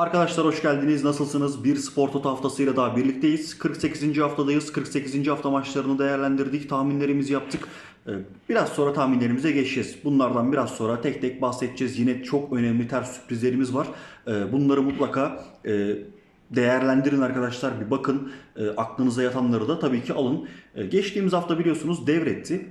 Arkadaşlar hoş geldiniz. Nasılsınız? Bir Spor Toto haftasıyla daha birlikteyiz. 48. haftadayız. 48. hafta maçlarını değerlendirdik. Tahminlerimizi yaptık. Ee, Biraz sonra tahminlerimize geçeceğiz. Bunlardan biraz sonra tek tek bahsedeceğiz. Yine çok önemli ters sürprizlerimiz var. Ee, Bunları mutlaka e, değerlendirin arkadaşlar. Bir bakın. E, Aklınıza yatanları da tabii ki alın. E, Geçtiğimiz hafta biliyorsunuz devretti.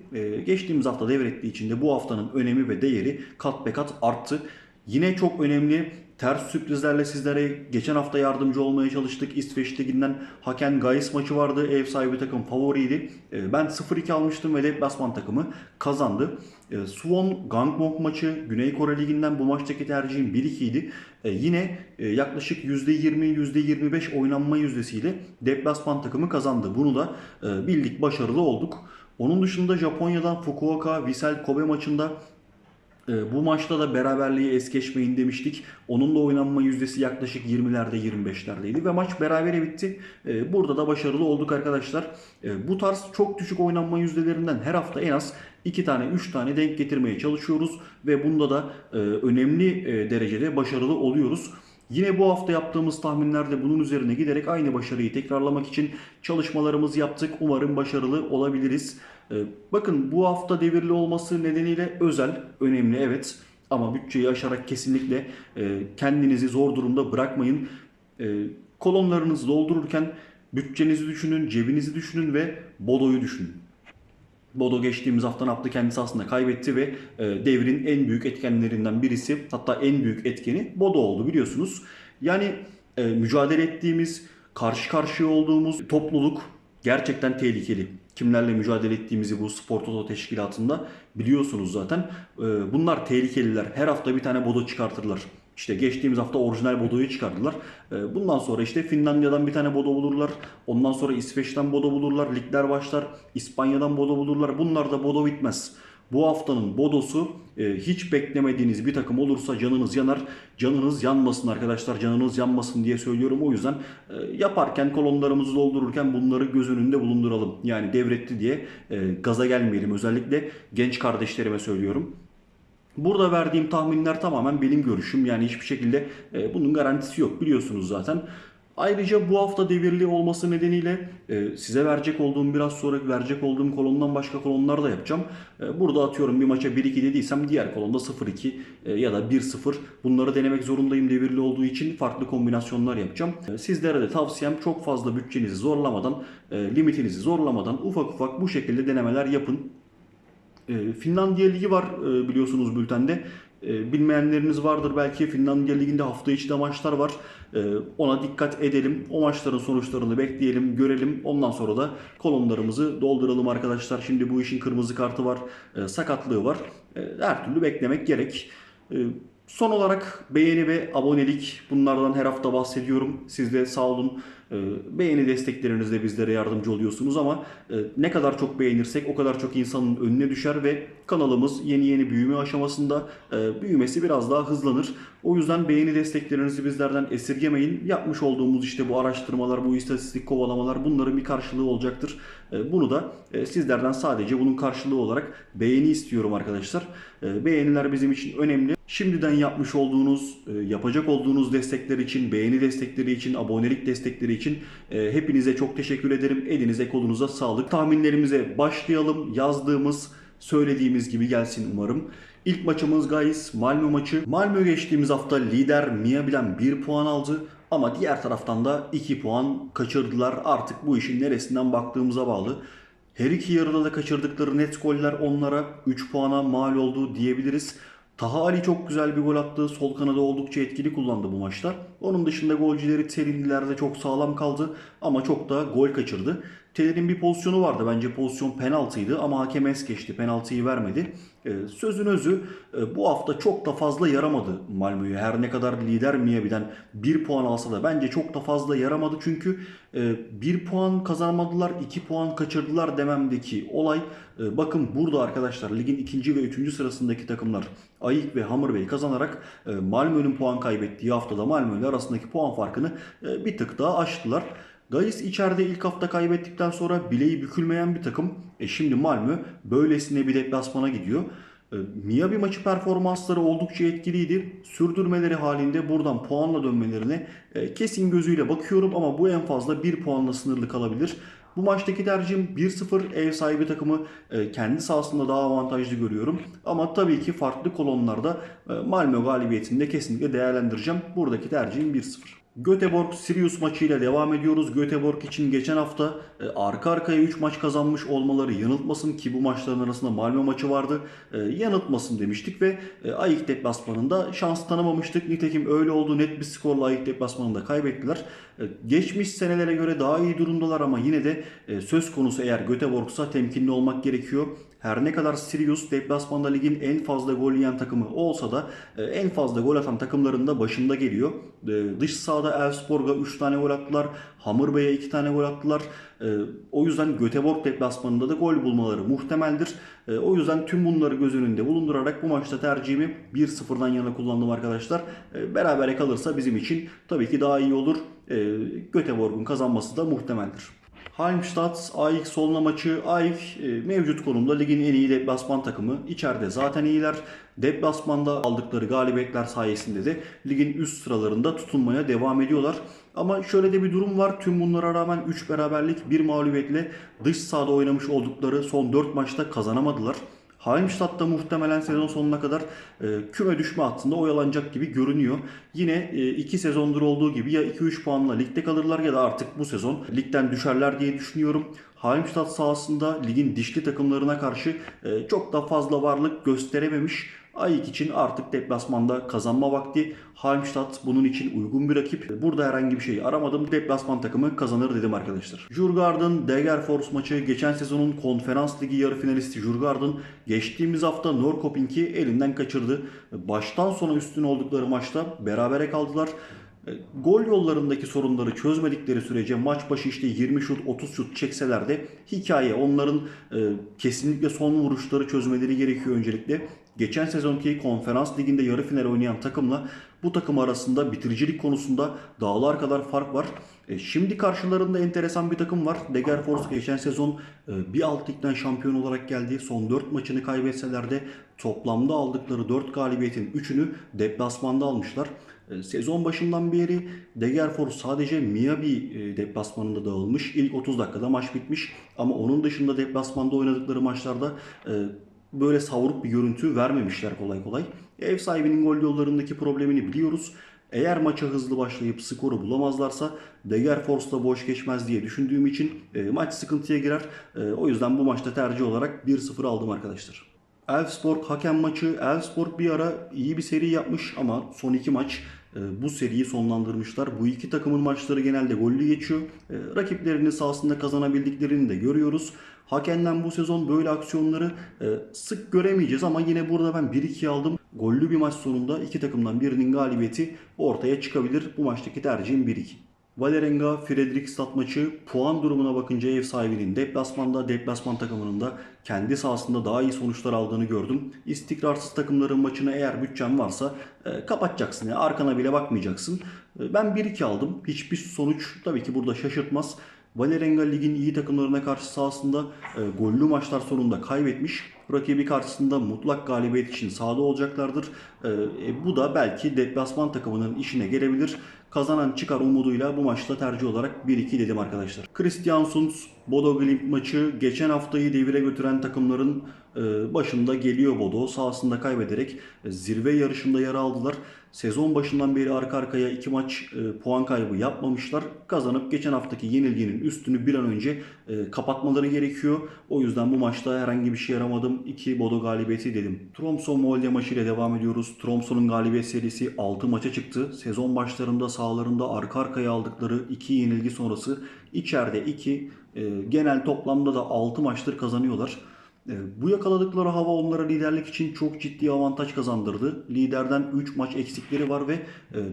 Geçtiğimiz hafta devrettiği için de bu haftanın önemi ve değeri kat be kat arttı. Yine çok önemli ters sürprizlerle sizlere geçen hafta yardımcı olmaya çalıştık. İsveç Ligi'nden Haken Gais maçı vardı. Ev sahibi takım favoriydi. Ee, Ben 0-2 almıştım ve deplasman takımı kazandı. Ee, Suwon Gangwon maçı Güney Kore Ligi'nden bu maçtaki tercihim 1-2 idi. Ee, Yine e, yaklaşık %20 %25 oynanma yüzdesiyle deplasman takımı kazandı. Bunu da e, bildik başarılı olduk. Onun dışında Japonya'dan Fukuoka Vissel Kobe maçında Bu maçta da beraberliği es geçmeyin demiştik. Onun da oynanma yüzdesi yaklaşık 20'lerde 25'lerdeydi ve maç berabere bitti. Ee, Burada da başarılı olduk arkadaşlar. Ee, Bu tarz çok düşük oynanma yüzdelerinden her hafta en az 2 tane 3 tane denk getirmeye çalışıyoruz ve bunda da e, önemli e, derecede başarılı oluyoruz. Yine bu hafta yaptığımız tahminlerde bunun üzerine giderek aynı başarıyı tekrarlamak için çalışmalarımızı yaptık. Umarım başarılı olabiliriz. Ee, Bakın bu hafta devirli olması nedeniyle özel, önemli evet. Ama bütçeyi aşarak kesinlikle e, kendinizi zor durumda bırakmayın. E, Kolonlarınızı doldururken bütçenizi düşünün, cebinizi düşünün ve bodoyu düşünün. Bodo geçtiğimiz hafta ne yaptı? Kendisi aslında kaybetti ve e, devrin en büyük etkenlerinden birisi hatta en büyük etkeni Bodo oldu biliyorsunuz. Yani mücadele ettiğimiz, karşı karşıya olduğumuz topluluk gerçekten tehlikeli. Kimlerle mücadele ettiğimizi bu Spor Toto teşkilatında biliyorsunuz zaten. E, bunlar tehlikeliler. Her hafta bir tane Bodo çıkartırlar. İşte geçtiğimiz hafta orijinal Bodo'yu çıkardılar. Ee, Bundan sonra işte Finlandiya'dan bir tane Bodo bulurlar. Ondan sonra İsveç'ten Bodo bulurlar. Ligler başlar. İspanya'dan Bodo bulurlar. Bunlar da Bodo bitmez. Bu haftanın Bodo'su e, hiç beklemediğiniz bir takım olursa canınız yanar. Canınız yanmasın arkadaşlar. Canınız yanmasın diye söylüyorum. O yüzden e, yaparken kolonlarımızı doldururken bunları göz önünde bulunduralım. Yani devretti diye e, gaza gelmeyelim. Özellikle genç kardeşlerime söylüyorum. Burada verdiğim tahminler tamamen benim görüşüm. Yani hiçbir şekilde e, bunun garantisi yok biliyorsunuz zaten. Ayrıca bu hafta devirli olması nedeniyle e, size verecek olduğum biraz sonra verecek olduğum kolondan başka kolonlar da yapacağım. E, burada atıyorum bir maça 1-2 dediysem diğer kolonda 0-2 e, ya da 1-0 bunları denemek zorundayım devirli olduğu için farklı kombinasyonlar yapacağım. Sizlere de tavsiyem çok fazla bütçenizi zorlamadan, limitinizi zorlamadan ufak ufak bu şekilde denemeler yapın. Finlandiya Ligi var biliyorsunuz bültende. E, Bilmeyenleriniz vardır belki Finlandiya Ligi'nde hafta içi de maçlar var. E, Ona dikkat edelim. O maçların sonuçlarını bekleyelim, görelim. Ondan sonra da kolonlarımızı dolduralım arkadaşlar. Şimdi bu işin kırmızı kartı var, e, sakatlığı var. E, Her türlü beklemek gerek. E, Son olarak beğeni ve abonelik bunlardan her hafta bahsediyorum. Siz de sağ olun. E, Beğeni desteklerinizle bizlere yardımcı oluyorsunuz ama e, ne kadar çok beğenirsek o kadar çok insanın önüne düşer ve kanalımız yeni yeni büyüme aşamasında e, büyümesi biraz daha hızlanır. O yüzden beğeni desteklerinizi bizlerden esirgemeyin. Yapmış olduğumuz işte bu araştırmalar, bu istatistik kovalamalar bunların bir karşılığı olacaktır. E, Bunu da sizlerden sadece bunun karşılığı olarak beğeni istiyorum arkadaşlar. Beğeniler bizim için önemli. Şimdiden yapmış olduğunuz, e, yapacak olduğunuz destekler için, beğeni destekleri için, abonelik destekleri için e, hepinize çok teşekkür ederim. Elinize kolunuza sağlık. Tahminlerimize başlayalım. Yazdığımız, söylediğimiz gibi gelsin umarım. İlk maçımız Gais Malmö maçı. Malmö geçtiğimiz hafta lider Miabilen 1 puan aldı. Ama diğer taraftan da 2 puan kaçırdılar. Artık bu işin neresinden baktığımıza bağlı. Her iki yarıda da kaçırdıkları net goller onlara 3 puana mal oldu diyebiliriz. Taha Ali çok güzel bir gol attı. Sol kanadı oldukça etkili kullandı bu maçta. Onun dışında golcüleri Terinliler de çok sağlam kaldı ama çok da gol kaçırdı. Teler'in bir pozisyonu vardı. Bence pozisyon penaltıydı ama hakem es geçti. Penaltıyı vermedi. Ee, sözün özü e, bu hafta çok da fazla yaramadı Malmö'ye. Her ne kadar lider Miyabi'den 1 puan alsa da bence çok da fazla yaramadı. Çünkü 1 puan kazanmadılar, 2 puan kaçırdılar dememdeki olay. e, Bakın burada arkadaşlar ligin ikinci ve üçüncü sırasındaki takımlar Ayık ve Hamırbey kazanarak e, Malmö'nün puan kaybettiği haftada Malmö ile arasındaki puan farkını e, bir tık daha aştılar. Gais içeride ilk hafta kaybettikten sonra bileği bükülmeyen bir takım. E şimdi Malmö böylesine bir deplasmana gidiyor. E, Miyabi maçı performansları oldukça etkiliydi. Sürdürmeleri halinde buradan puanla dönmelerine e, kesin gözüyle bakıyorum ama bu en fazla 1 puanla sınırlı kalabilir. Bu maçtaki tercihim 1-0 ev sahibi takımı e, kendi sahasında daha avantajlı görüyorum. Ama tabii ki farklı kolonlarda e, Malmö galibiyetini de kesinlikle değerlendireceğim. Buradaki tercihim 1-0. Göteborg Sirius maçıyla devam ediyoruz. Göteborg için geçen hafta e, arka arkaya 3 maç kazanmış olmaları yanıltmasın ki bu maçların arasında Malmö maçı vardı. E, yanıltmasın demiştik ve e, Ayık deplasmanında şans tanımamıştık. Nitekim öyle oldu. Net bir skorla Ayık deplasmanında kaybettiler. E, geçmiş senelere göre daha iyi durumdalar ama yine de e, söz konusu eğer Göteborg'sa temkinli olmak gerekiyor. Her ne kadar Sirius deplasmanda ligin en fazla gol yiyen takımı olsa da e, en fazla gol atan takımların da başında geliyor. E, Dış sahada Elfsborg'a 3 tane gol attılar. Hamurbay'a 2 tane gol attılar. E, O yüzden Göteborg deplasmanında da gol bulmaları muhtemeldir. O yüzden tüm bunları göz önünde bulundurarak bu maçta tercihimi 1-0'dan yana kullandım arkadaşlar. Berabere kalırsa bizim için tabii ki daha iyi olur. Göteborg'un kazanması da muhtemeldir. Halmstad, AIK Solna maçı. AIK e, mevcut konumda ligin en iyi deplasman takımı. İçeride zaten iyiler. Deplasmanda aldıkları galibiyetler sayesinde de ligin üst sıralarında tutunmaya devam ediyorlar. Ama şöyle de bir durum var. Tüm bunlara rağmen 3 beraberlik, 1 mağlubiyetle dış sahada oynamış oldukları son 4 maçta kazanamadılar. Halmstad da muhtemelen sezon sonuna kadar e, küme düşme hattında oyalanacak gibi görünüyor. Yine 2 sezondur olduğu gibi ya 2-3 puanla ligde kalırlar ya da artık bu sezon ligden düşerler diye düşünüyorum. Halmstad sahasında ligin dişli takımlarına karşı e, çok da fazla varlık gösterememiş. Ayık için artık deplasmanda kazanma vakti. Halmstad bunun için uygun bir rakip. Burada herhangi bir şey aramadım. Deplasman takımı kazanır dedim arkadaşlar. Jurgard'ın Degerfors maçı geçen sezonun konferans ligi yarı finalisti Jurgard'ın geçtiğimiz hafta Norrköping'i elinden kaçırdı. Baştan sona üstün oldukları maçta berabere kaldılar. E, Gol yollarındaki sorunları çözmedikleri sürece maç başı işte 20 şut 30 şut çekseler de hikaye onların e, kesinlikle son vuruşları çözmeleri gerekiyor öncelikle. Geçen sezonki konferans liginde yarı final oynayan takımla bu takım arasında bitiricilik konusunda dağlar kadar fark var. E, şimdi karşılarında enteresan bir takım var. Degerfors geçen sezon e, bir alt ligden şampiyon olarak geldi. Son 4 maçını kaybetseler de toplamda aldıkları 4 galibiyetin 3'ünü deplasmanda almışlar. E, Sezon başından beri Degerfors sadece Miyabi e, deplasmanında dağılmış. İlk 30 dakikada maç bitmiş. Ama onun dışında deplasmanda oynadıkları maçlarda e, böyle savruk bir görüntü vermemişler kolay kolay. Ev sahibinin gol yollarındaki problemini biliyoruz. Eğer maça hızlı başlayıp skoru bulamazlarsa Degerfors da boş geçmez diye düşündüğüm için e, maç sıkıntıya girer. E, o yüzden bu maçta tercih olarak 1-0 aldım arkadaşlar. Elfsborg hakem maçı. Elfsborg bir ara iyi bir seri yapmış ama son iki maç bu seriyi sonlandırmışlar. Bu iki takımın maçları genelde gollü geçiyor. E, Rakiplerinin sahasında kazanabildiklerini de görüyoruz. Hakemden bu sezon böyle aksiyonları e, sık göremeyeceğiz ama yine burada ben 1-2 aldım. Gollü bir maç sonunda iki takımdan birinin galibiyeti ortaya çıkabilir. Bu maçtaki tercihim 1-2. Valerenga Fredrikstad maçı puan durumuna bakınca ev sahibinin deplasmanda deplasman takımının da kendi sahasında daha iyi sonuçlar aldığını gördüm. İstikrarsız takımların maçına eğer bütçen varsa e, kapatacaksın. Yani arkana bile bakmayacaksın. E, ben 1-2 aldım. Hiçbir sonuç tabii ki burada şaşırtmaz. Valerenga ligin iyi takımlarına karşı sahasında e, gollü maçlar sonunda kaybetmiş. Rakibi karşısında mutlak galibiyet için sahada olacaklardır. E, e, bu da belki deplasman takımının işine gelebilir. Kazanan çıkar umuduyla bu maçta tercih olarak 1-2 dedim arkadaşlar. Christian Sunz Bodo Glimt maçı geçen haftayı devire götüren takımların e, başında geliyor Bodo. Sahasında kaybederek e, zirve yarışında yer aldılar. Sezon başından beri arka arkaya iki maç e, puan kaybı yapmamışlar. Kazanıp geçen haftaki yenilginin üstünü bir an önce kapatmaları gerekiyor. O yüzden bu maçta herhangi bir şey yaramadım. 2 Bodo galibiyeti dedim. Tromsø Molde maçıyla devam ediyoruz. Tromsø'nun galibiyet serisi 6 maça çıktı. Sezon başlarında sahalarında arka arkaya aldıkları 2 yenilgi sonrası içeride 2 genel toplamda da 6 maçtır kazanıyorlar. E, Bu yakaladıkları hava onlara liderlik için çok ciddi avantaj kazandırdı. Liderden 3 maç eksikleri var ve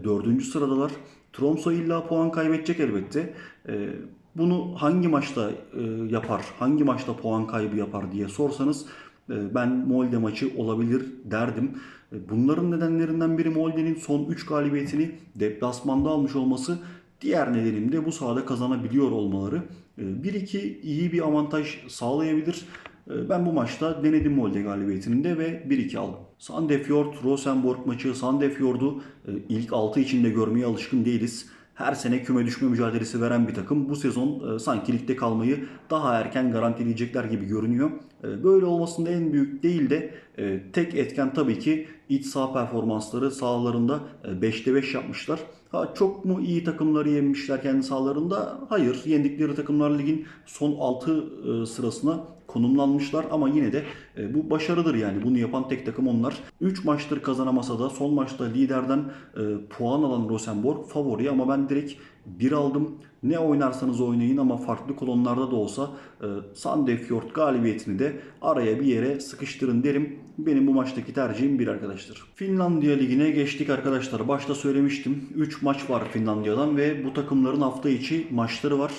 4. sıradalar. Tromsø illa puan kaybedecek elbette. E, Bunu hangi maçta e, yapar, hangi maçta puan kaybı yapar diye sorsanız e, ben Molde maçı olabilir derdim. E, Bunların nedenlerinden biri Molde'nin son 3 galibiyetini deplasmanda almış olması. Diğer nedenim de bu sahada kazanabiliyor olmaları. E, 1-2 iyi bir avantaj sağlayabilir. E, Ben bu maçta denedim Molde galibiyetinin de ve 1-2 aldım. Sandefjord Rosenborg maçı Sandefjord'u e, ilk 6 içinde görmeye alışkın değiliz. Her sene küme düşme mücadelesi veren bir takım bu sezon e, sanki ligde kalmayı daha erken garantileyecekler gibi görünüyor. E, Böyle olmasında en büyük değil de e, tek etken tabii ki iç saha performansları sahalarında e, 5'te 5 yapmışlar. Ha, çok mu iyi takımları yenmişler kendi sahalarında? Hayır. Yendikleri takımlar ligin son 6 sırasına konumlanmışlar ama yine de e, bu başarıdır yani. Bunu yapan tek takım onlar. 3 maçtır kazanamasa da son maçta liderden e, puan alan Rosenborg favori ama ben direkt 1 aldım. Ne oynarsanız oynayın ama farklı kolonlarda da olsa e, Sandefjord galibiyetini de araya bir yere sıkıştırın derim. Benim bu maçtaki tercihim 1 arkadaşlar. Finlandiya Ligi'ne geçtik arkadaşlar. Başta söylemiştim. 3 maç var Finlandiya'dan ve bu takımların hafta içi maçları var.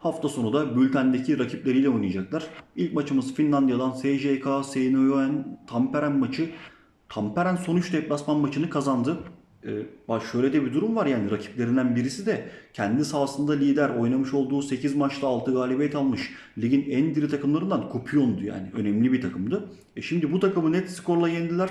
Hafta sonu da bültendeki rakipleriyle oynayacaklar. İlk maçımız Finlandiya'dan SJK Seinäjoen Tamperen maçı. Tamperen son 3 deplasman maçını kazandı. Ee, şöyle de bir durum var yani rakiplerinden birisi de kendi sahasında lider oynamış olduğu 8 maçta 6 galibiyet almış. Ligin en diri takımlarından Kupion'du yani önemli bir takımdı. E şimdi bu takımı net skorla yendiler.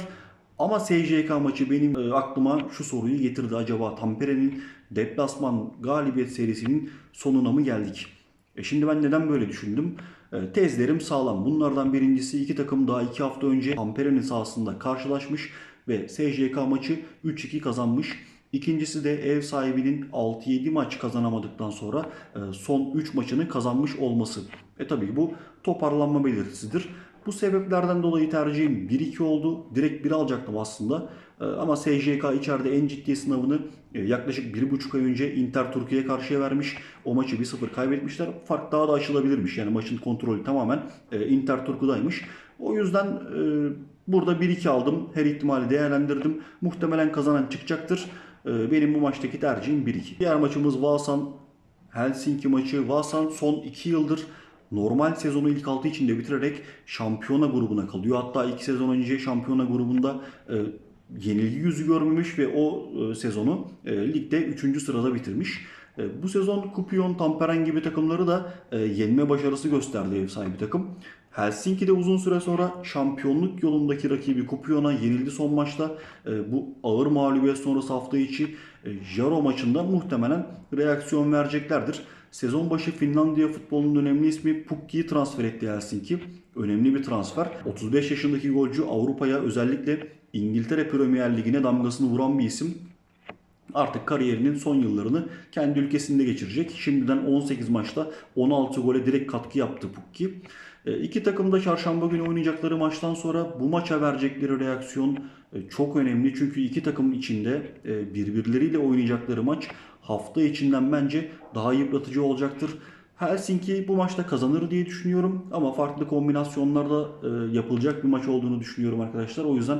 Ama SJK maçı benim e, aklıma şu soruyu getirdi. Acaba Tampere'nin deplasman galibiyet serisinin sonuna mı geldik? E şimdi ben neden böyle düşündüm? E, tezlerim sağlam. Bunlardan birincisi iki takım daha iki hafta önce Tampere'nin sahasında karşılaşmış ve SJK maçı 3-2 kazanmış. İkincisi de ev sahibinin 6-7 maç kazanamadıktan sonra e, son 3 maçını kazanmış olması. E tabii bu toparlanma belirtisidir. Bu sebeplerden dolayı tercihim 1-2 oldu. Direkt 1 alacaktım aslında. Ee, Ama SJK içeride en ciddi sınavını e, yaklaşık 1,5 ay önce Inter Türkiye'ye karşıya vermiş. O maçı 1-0 kaybetmişler. Fark daha da açılabilirmiş. Yani maçın kontrolü tamamen e, Inter Turku'daymış. O yüzden e, burada 1-2 aldım. Her ihtimali değerlendirdim. Muhtemelen kazanan çıkacaktır. Benim bu maçtaki tercihim 1-2. Diğer maçımız Vasan Helsinki maçı. Vasan son 2 yıldır normal sezonu ilk 6 içinde bitirerek şampiyona grubuna kalıyor. Hatta 2 sezon önce şampiyona grubunda e, yenilgi yüzü görmemiş ve o e, sezonu e, ligde 3. sırada bitirmiş. E, bu sezon Kupion, Tamperen gibi takımları da e, yenme başarısı gösterdi ev sahibi takım. Helsinki'de uzun süre sonra şampiyonluk yolundaki rakibi Kupion'a yenildi son maçta. E, bu ağır mağlubiyet sonrası hafta içi e, Jaro maçında muhtemelen reaksiyon vereceklerdir. Sezon başı Finlandiya futbolunun önemli ismi Pukki'yi transfer etti Helsinki. Önemli bir transfer. 35 yaşındaki golcü Avrupa'ya özellikle İngiltere Premier Ligi'ne damgasını vuran bir isim. Artık kariyerinin son yıllarını kendi ülkesinde geçirecek. Şimdiden 18 maçta 16 gole direkt katkı yaptı Pukki. E, İki takım da çarşamba günü oynayacakları maçtan sonra bu maça verecekleri reaksiyon e, çok önemli. Çünkü iki takım içinde e, birbirleriyle oynayacakları maç hafta içinden bence daha yıpratıcı olacaktır. Helsinki bu maçta kazanır diye düşünüyorum ama farklı kombinasyonlarda yapılacak bir maç olduğunu düşünüyorum arkadaşlar. O yüzden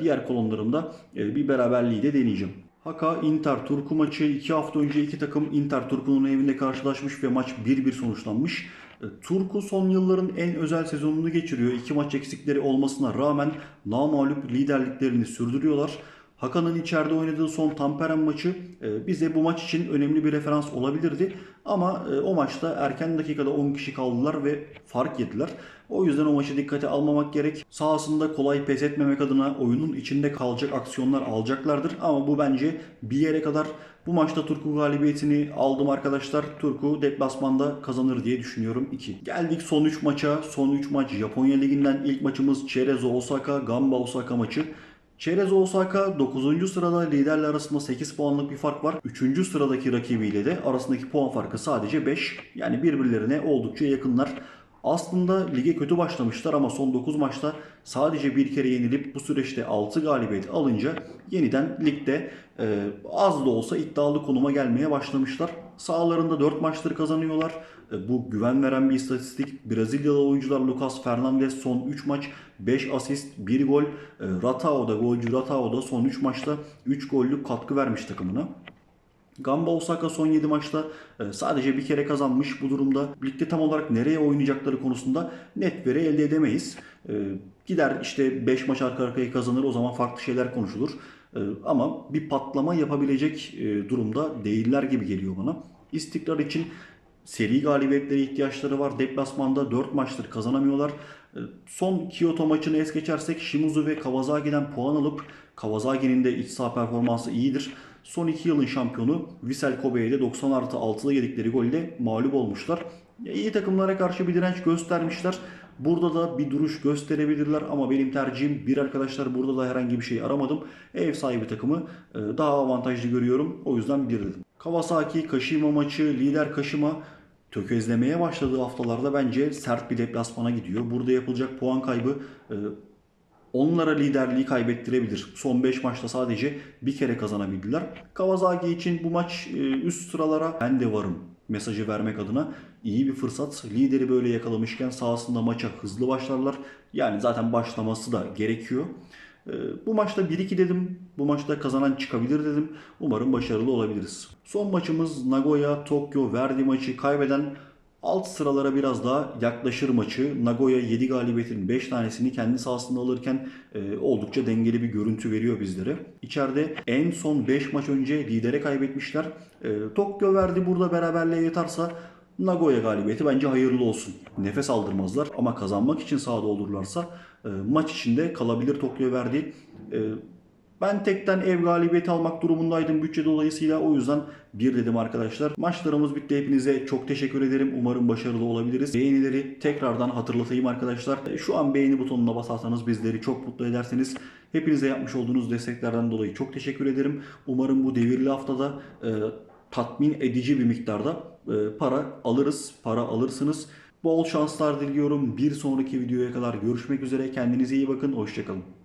diğer kolonlarımda bir beraberliği de deneyeceğim. Haka Inter Turku maçı 2 hafta önce iki takım Inter Turku'nun evinde karşılaşmış ve maç 1-1 sonuçlanmış. E, Turku son yılların en özel sezonunu geçiriyor. İki maç eksikleri olmasına rağmen namağlup liderliklerini sürdürüyorlar. Hakan'ın içeride oynadığı son Tamperen maçı e, bize bu maç için önemli bir referans olabilirdi. Ama e, o maçta erken dakikada 10 kişi kaldılar ve fark yediler. O yüzden o maçı dikkate almamak gerek. Sahasında kolay pes etmemek adına oyunun içinde kalacak aksiyonlar alacaklardır. Ama bu bence bir yere kadar bu maçta Turku galibiyetini aldım arkadaşlar. Turku deplasmanda kazanır diye düşünüyorum 2. Geldik son 3 maça. Son 3 maç Japonya Ligi'nden ilk maçımız Cerezo Osaka Gamba Osaka maçı. Cerezo Osaka 9. sırada liderler arasında 8 puanlık bir fark var. 3. sıradaki rakibiyle de arasındaki puan farkı sadece 5. Yani birbirlerine oldukça yakınlar. Aslında lige kötü başlamışlar ama son 9 maçta sadece bir kere yenilip bu süreçte 6 galibiyet alınca yeniden ligde e, az da olsa iddialı konuma gelmeye başlamışlar. Sağlarında 4 maçtır kazanıyorlar. E, bu güven veren bir istatistik. Brezilyalı oyuncular Lucas Fernandes son 3 maç 5 asist 1 gol. E, Ratao da golcü Ratao da son 3 maçta 3 gollük katkı vermiş takımına. Gamba Osaka son 7 maçta e, sadece bir kere kazanmış. Bu durumda ligde tam olarak nereye oynayacakları konusunda net veri elde edemeyiz. Gider işte 5 maç arka arkaya kazanır o zaman farklı şeyler konuşulur. E, Ama bir patlama yapabilecek e, durumda değiller gibi geliyor bana. İstikrar için Seri galibiyetlere ihtiyaçları var. Deplasmanda 4 maçtır kazanamıyorlar. E, Son Kyoto maçını es geçersek Shimizu ve Kawasaki'den puan alıp Kawasaki'nin de iç saha performansı iyidir. Son 2 yılın şampiyonu Vissel Kobe'ye de 90 artı 6'da yedikleri golle mağlup olmuşlar. İyi takımlara karşı bir direnç göstermişler. Burada da bir duruş gösterebilirler ama benim tercihim bir arkadaşlar burada da herhangi bir şey aramadım. Ev sahibi takımı e, daha avantajlı görüyorum. O yüzden bir dedim. Kawasaki Kashima maçı lider Kashima tökezlemeye başladığı haftalarda bence sert bir deplasmana gidiyor. Burada yapılacak puan kaybı e, onlara liderliği kaybettirebilir. Son 5 maçta sadece bir kere kazanabildiler. Kawasaki için bu maç e, üst sıralara ben de varım mesajı vermek adına iyi bir fırsat. Lideri böyle yakalamışken sahasında maça hızlı başlarlar. Yani zaten başlaması da gerekiyor. E, Bu maçta 1-2 dedim. Bu maçta kazanan çıkabilir dedim. Umarım başarılı olabiliriz. Son maçımız Nagoya, Tokyo, Verdi maçı kaybeden alt sıralara biraz daha yaklaşır maçı. Nagoya 7 galibiyetin 5 tanesini kendi sahasında alırken e, oldukça dengeli bir görüntü veriyor bizlere. İçeride en son 5 maç önce lidere kaybetmişler. E, Tokyo Verdi burada beraberliğe yatarsa Nagoya galibiyeti bence hayırlı olsun. Nefes aldırmazlar ama kazanmak için sahada olurlarsa e, maç içinde kalabilir Tokyo Verdi. E, ben tekten ev galibiyeti almak durumundaydım bütçe dolayısıyla o yüzden bir dedim arkadaşlar. Maçlarımız bitti hepinize çok teşekkür ederim. Umarım başarılı olabiliriz. Beğenileri tekrardan hatırlatayım arkadaşlar. E, Şu an beğeni butonuna basarsanız bizleri çok mutlu edersiniz. Hepinize yapmış olduğunuz desteklerden dolayı çok teşekkür ederim. Umarım bu devirli haftada e, tatmin edici bir miktarda e, para alırız, para alırsınız. Bol şanslar diliyorum. Bir sonraki videoya kadar görüşmek üzere. Kendinize iyi bakın. Hoşçakalın.